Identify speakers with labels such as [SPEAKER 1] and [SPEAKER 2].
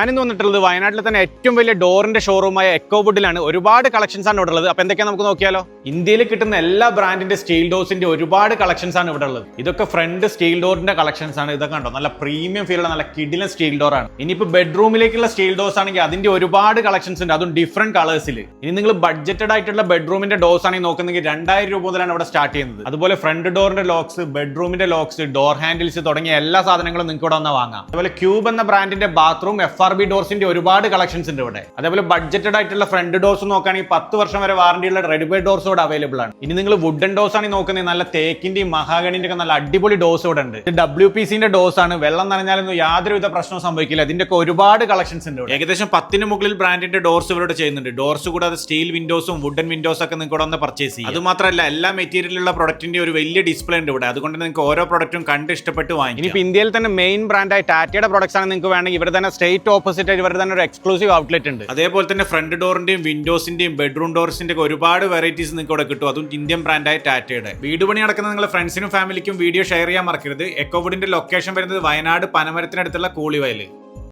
[SPEAKER 1] ഞാനിന്ന് വന്നിട്ടുള്ളത് വയനാട്ടിൽ തന്നെ ഏറ്റവും വലിയ ഡോറിന്റെ ഷോറൂമായ എക്കോവുഡിലാണ് ഒരുപാട് കളക്ഷൻസ് ആണ് ഇവിടെ ഉള്ളത്. അപ്പൊ എന്തൊക്കെയാ നമുക്ക് നോക്കിയാലോ? ഇന്ത്യയിൽ കിട്ടുന്ന എല്ലാ ബ്രാൻഡിന്റെ സ്റ്റീൽ ഡോസിന്റെ ഒരുപാട് കളക്ഷൻസ് ആണ് ഇവിടെ ഉള്ളത്. ഇതൊക്കെ ഫ്രണ്ട് സ്റ്റീൽ ഡോറിന്റെ കളക്ഷൻസ് ആണ്. ഇതൊക്കെ കണ്ടോ? നല്ല പ്രീമിയം ഫീലുള്ള നല്ല കിഡിലൻ സ്റ്റീൽ ഡോർ ആണ്. ഇനിയിപ്പോ ബെഡ്റൂമിലേക്കുള്ള സ്റ്റീൽ ഡോസ് ആണെങ്കിൽ അതിന്റെ ഒരുപാട് കളക്ഷൻസ് ഉണ്ട്. അതും ഡിഫറെന്റ് കളേഴ്സിൽ ഇനി നിങ്ങൾ ബഡ്ജറ്റഡ് ആയിട്ടുള്ള ബെഡ്റൂമിന്റെ ഡോസ് ആണെങ്കിൽ നോക്കുന്നെങ്കിൽ രണ്ടായിരം രൂപ മുതലാണ് ഇവിടെ സ്റ്റാർട്ട് ചെയ്യുന്നത്. അതുപോലെ ഫ്രണ്ട് ഡോറിന്റെ ലോക്സ് ബെഡ്റൂമിന്റെ ലോക്സ് ഡോർ ഹാൻഡിൽസ് തുടങ്ങിയ എല്ലാ സാധനങ്ങളും നിങ്ങൾക്ക് ഇവിടെ വന്നാൽ വാങ്ങാം. അതുപോലെ ക്യൂബ് എന്ന ബ്രാൻഡിന്റെ ബാത്റൂം എഫ് ആർ ബി ഡോർസിന്റെ ഒരുപാട് കളക്ഷൻസ് ഉണ്ട് ഇവിടെ. അതേപോലെ ബഡ്ജറ്റഡ് ആയിട്ടുള്ള ഫ്രണ്ട് ഡോർസ് നോക്കുകയാണെങ്കിൽ പത്ത് വർഷം വരെ വാറണ്ടി ഉള്ള റെഡിമെയ്ഡ് ഡോർസ് ഇവിടെ അവൈലബിൾ ആണ്. ഇനി നിങ്ങൾ വുഡൻ ഡോസ് ആണ് നോക്കുന്നത്. നല്ല തേക്കിന്റെയും മഹാഗണിന്റെ ഒക്കെ നല്ല അടിപൊളി ഡോസ് ഇവിടെ ഉണ്ട്. ഇത് ഡബ്ല്യു പി സിന്റെ ഡോസ് ആണ്. വെള്ളം നനഞ്ഞാലൊന്നും യാതൊരുവിധ പ്രശ്നവും സംഭവിക്കില്ല. ഇതിന്റെ ഒക്കെ ഒരുപാട് കളക്ഷൻസ് ഉണ്ട് ഇവിടെ. ഏകദേശം പത്തിന് മുകളിൽ ബ്രാൻഡിന്റെ ഡോർസ് ഇവരോട് ചെയ്യുന്നുണ്ട്. ഡോർസ് കൂടാതെ സ്റ്റീൽ വിൻഡോസും വുഡൻ വിൻഡോസ് ഒക്കെ നിങ്ങൾക്ക് ഇവിടെ വന്ന് പർച്ചേസ് ചെയ്യും. അത് മാത്രമല്ല എല്ലാ മെറ്റീരിയലുള്ള പ്രൊഡക്റ്റിന്റെ ഒരു വലിയ ഡിസ്പ്ലേ ഉണ്ട് ഇവിടെ. അതുകൊണ്ട് തന്നെ നിങ്ങൾക്ക് ഓരോ പ്രൊഡക്റ്റും കണ്ട് ഇഷ്ടപ്പെട്ട് വാങ്ങിക്കും. ഇനി ഇന്ത്യയിൽ തന്നെ മെയിൻ ബ്രാൻഡായ ടാറ്റയുടെ പ്രൊഡക്ട്സ് ആണ് നിങ്ങൾക്ക് വേണമെങ്കിൽ ഇവിടെ തന്നെ സ്ട്രേറ്റ് ഓപ്പോസിറ്റ് ആയിട്ട് ഇവരുടെ തന്നെ ഒരു എക്സ്ക്ലൂസീവ് ഔട്ട്ലെറ്റ് ഉണ്ട്. അതേപോലെ തന്നെ ഫ്രണ്ട് ഡോറിന്റെയും വിൻഡോസിന്റെയും ബെഡ്റൂം ഡോർസിന്റെ ഒക്കെ ഒരുപാട് വെറൈറ്റീസ് നിങ്ങൾക്ക് ഇവിടെ കിട്ടും. അതും ഇന്ത്യൻ ബ്രാൻഡായ ടാറ്റയുടെ വീട് പണി നടക്കുന്ന നിങ്ങളുടെ ഫ്രണ്ട്സിനും ഫാമിലിക്കും വീഡിയോ ഷെയർ ചെയ്യാൻ മറക്കരുത്. എക്കോവുഡിന്റെ ലൊക്കേഷൻ വരുന്നത് വയനാട് പനമരത്തിനടുത്തുള്ള കൂളിവയൽ